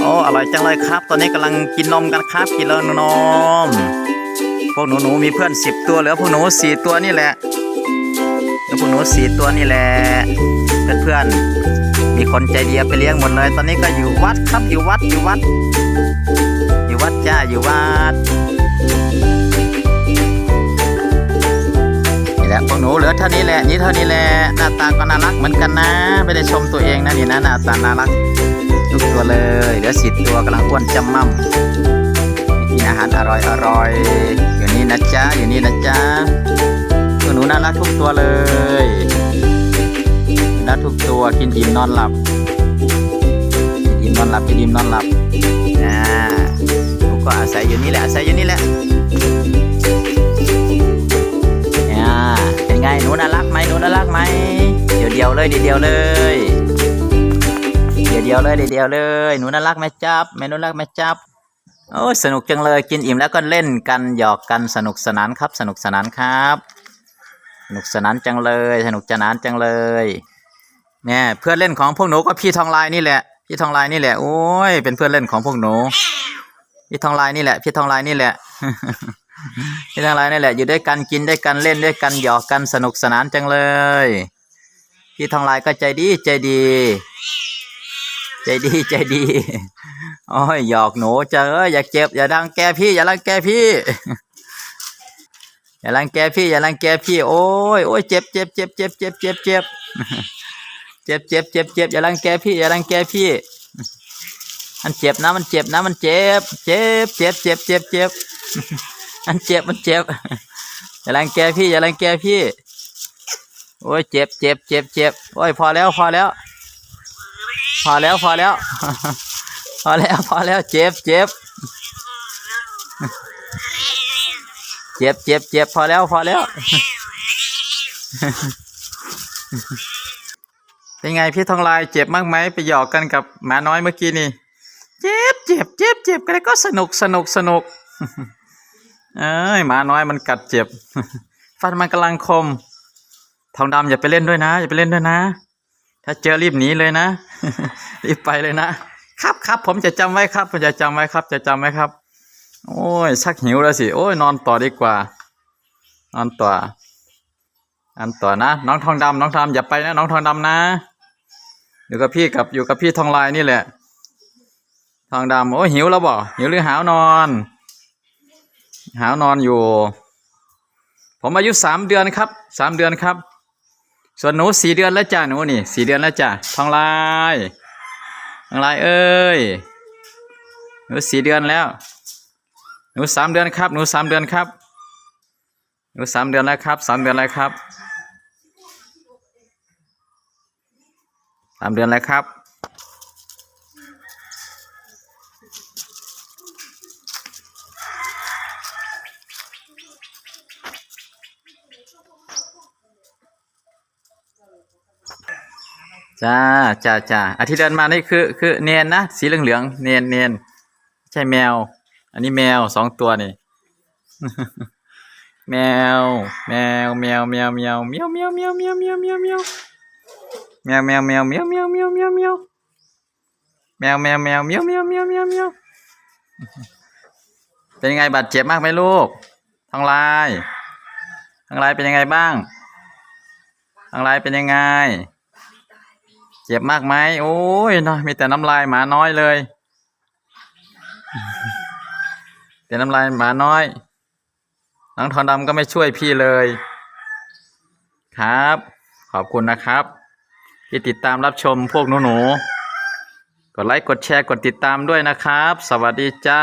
โอ้อร่อยจังเลยครับ ตอนนี้กำลังกินนมกันครับ กินแล้วนมพวกหนูหนูมีเพื่อนสิบตัวเหลือพวกหนูสี่ตัวนี่แหละเหลือพวกหนูสี่ตัวนี่แหละเพื่อนๆมีคนใจดีเอาไปเลี้ยงหมดเลย ตอนนี้ก็อยู่วัดครับอยู่วัดอยู่วัด อยู่วัดจ้าอยู่วัดนี่แหละพวกหนูเหลือเท่านี้แหละนี่เท่านี้แหละหน้าตาก็น่ารักเหมือนกันนะ ไม่ได้ชมตัวเองนะนี่นะหน้าตาน่ารัก ทุกตัวเลยเหลือสิบตัวกำลังอ้วนจำมั่มกินอาหารอร่อยอร่อยอยู่นี่นะจ๊ะอยู่นี่นะจ๊ะพวหนูน่ารักทุกตัวเลยน่าทุกตัวกินอิ่มนอนหลับกินอิ่มนอนหลับกินอิ่มนอนหลับอ่าหนูก็อาศัยอยู่นี่แหละอาศัยอยู่นี่แหละเนี่ยเป็นไงหนูน่ารักไหมหนูน่ารักไหมเดี๋ยวเดียวๆเลยเดี๋ยวเดียวๆเลย เดียวเลยเดียวเลยหนูน่ารักไหมจับแม่หนูน่ารักไหมจับโอ้สนุกจังเลยกินอิ่มแล้วก็เล่นกันหยอกกันสนุกสนานครับ สนุกสนานครับสนุกสนานจังเลย สนุกสนานจังเลยเนี่ยเพื่อนเล่นของพวกหนูก็พี่ทองลายนี่แหละพี่ทองลายนี่แหละโอ้ยเป็นเพื่อนเล่นของพวกหนูพี่ทองลายนี่แหละพี่ทองลายนี่แหละนี่ทั้งลายนี่แหละอยู่ด้วยกันกินด้วยกันเล่นด้วยกันหยอกกันสนุกสนานจังเลยพี่ทองลายก็ใจดีใจดี ใจดีใจดีโอ้ยหยอกหนูเจออย่าเจ็บ อย่าดังแกพี่อย่ารังแกพี่ อย่ารังแกพี่อย่ารังแกพี่ โอ้ยโอ้ยเจ็บเจ็บเจ็บเจ็บเจ็บเจ็บเจ็บเจ็บเจ็บเจ็บเจ็บอย่ารังแกพี่อย่ารังแกพี่ มันเจ็บนะมันเจ็บนะมันเจ็บ เจ็บเจ็บเจ็บเจ็บเจ็บมันเจ็บมันเจ็บอย่ารังแกพี่อย่ารังแกพี่ โอ้ยเจ็บเจ็บเจ็บเจ็บโอ้ยพอแล้วพอแล้ว พอแล้วพอแล้ว พอแล้วพอแล้วเจ็บเจ็บเจ็บเจ็บเจ็บพอแล้วพอแล้ว เป็นไงพี่ทองลายเจ็บมากไหมไปหยอกกันกับหมาน้อยเมื่อกี้นี่ เจ็บเจ็บเจ็บเจ็บก็เลยก็สนุกสนุกสนุกเอ้ยหมาน้อยมันกัดเจ็บ ฟันมันกำลังคม ทองดำอย่าไปเล่นด้วยนะ อย่าไปเล่นด้วยนะ ถ้าเจอรีบหนีเลยนะ รีบไปเลยนะครับครับผมจะจำไว้ครับ ผมจะจำไว้ครับ จะจำไว้ครับ โอ้ยชักหิวแล้วสิโอ้ยนอนต่อดีกว่า นอนต่ออันต่อนะน้องทองดำน้องทองดำอย่าไปนะน้องทองดำนะอยู่กับพี่กับอยู่กับพี่ทองลายนี่แหละ ทองดำโอ้ยหิวแล้วบ่หิวหรือหาวนอน หาวนอนอยู่ ผมอายุสามเดือนครับสามเดือนครับ ส่วนหนูสี่เดือนแล้วจ้ะหนูนี่สี่เดือนแล้วจ้ะทองลายทองลายเอ้ยหนูสี่เดือนแล้ว หนูสามเดือนครับ หนูสามเดือนครับ หนูสามเดือนแล้วครับสามเดือนแล้วครับสามเดือนแล้วครับ จ้าจ้าจ้าอาทิตย์เดินมานี่คือคือเนียนนะสีเหลืองเหลืองๆเนียนเนียนใช่แมว อันนี้แมวสองตัวนี่แมว แมวแมวแมวแมวเมียวเมียวเมียวเมียวเมียวเมียวเมียวแมวแมวแมวเมียวเมียวเมียวเมียวเมียวแมวแมวแมวเมียวเมียวเมียวเมียวเมียวเป็นยังไงบาดเจ็บมากไหมลูกทองลายทองลายเป็นยังไงบ้างทองลายเป็นยังไง เจ็บมากไหมโอ้ยเนาะมีแต่น้ำลายหมาน้อยเลย แต่น้ำลายหมาน้อยน้องทองดำก็ไม่ช่วยพี่เลย ครับ ขอบคุณนะครับ ที่ติดตามรับชมพวกหนูๆกดไลค์กดแชร์กดติดตามด้วยนะครับ สวัสดีจ้า